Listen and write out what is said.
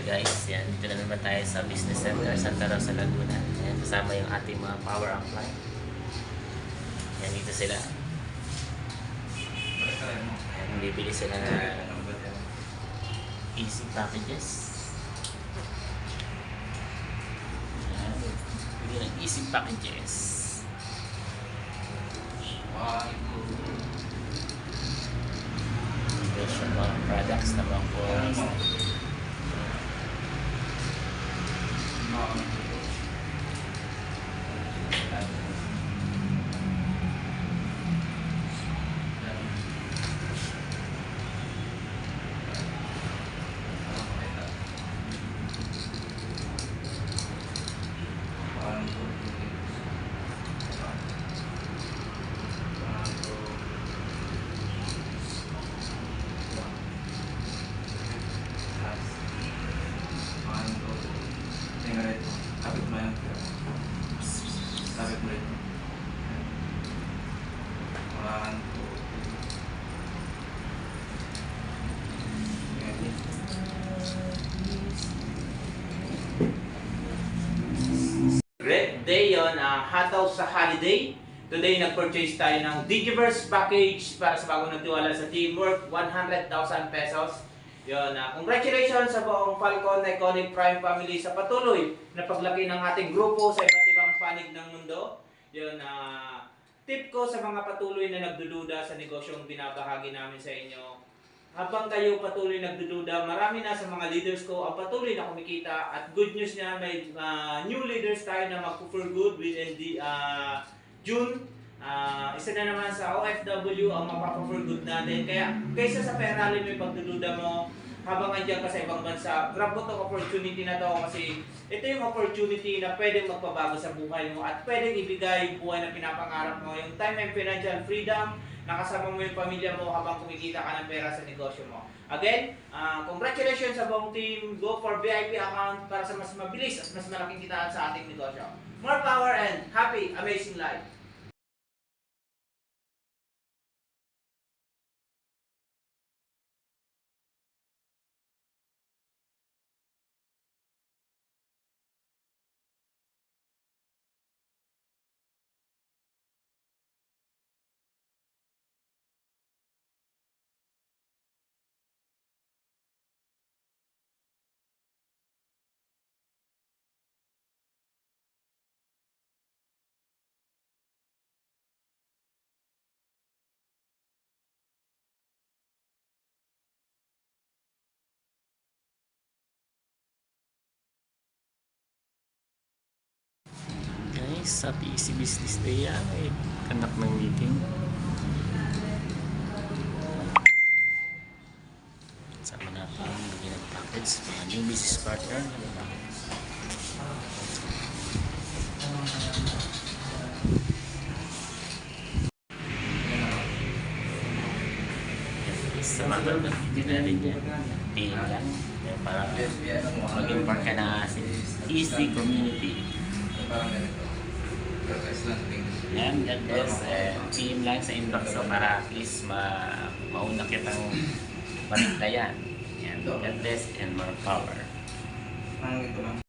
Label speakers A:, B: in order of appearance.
A: Guys, yan. Dito na naman tayo sa Business Center Santa Rosa, Laguna. Yan, kasama yung ating mga power supply. Yan, dito sila. Yan, bibili sila na easy packages. Yan, bibili ng easy packages. Dito siya mga products na mga forms.
B: Mo rin. One, two, three.
C: Great day yon, uh, hataw sa holiday. Today, nag-purchase tayo ng Digiverse package para sa bagong nagtiwala sa teamwork, 100,000 pesos. Yun, uh, congratulations sa buong Falcon Iconic Prime family sa patuloy na paglaki ng ating grupo sa iba't panig ng mundo. Yun, uh, tip ko sa mga patuloy na nagdududa sa negosyong binabahagi namin sa inyo. Habang kayo patuloy nagdududa, marami na sa mga leaders ko ang patuloy na kumikita at good news niya may uh, new leaders tayo na mag-for good within the uh, June. Ah, isa na naman sa OFW ang mapapa-for good natin. Kaya kaysa sa pera rin may pagdududa mo habang andyan ka sa ibang bansa, grab mo itong opportunity na to kasi ito yung opportunity na pwedeng magpabago sa buhay mo at pwedeng ibigay yung buhay na pinapangarap mo, yung time and financial freedom, nakasama mo yung pamilya mo habang kumikita ka ng pera sa negosyo mo. Again, ah, congratulations sa buong team. Go for VIP account para sa mas mabilis at mas malaking kitaan sa ating negosyo. More power and happy, amazing life.
A: Guys, sa PC Business Day yan, may kanak ng meeting. Sama natin bigyan ng package, mga new business partner. Sa mga hindi na rin yan. Tingin lang. Para maging part ka na sa easy community.
B: Parang ganito.
A: Yan, God bless. Eh, team lang sa inbox so para at least ma mauna kitang marintayan. Yan, God bless and more power.
B: Parang ito lang.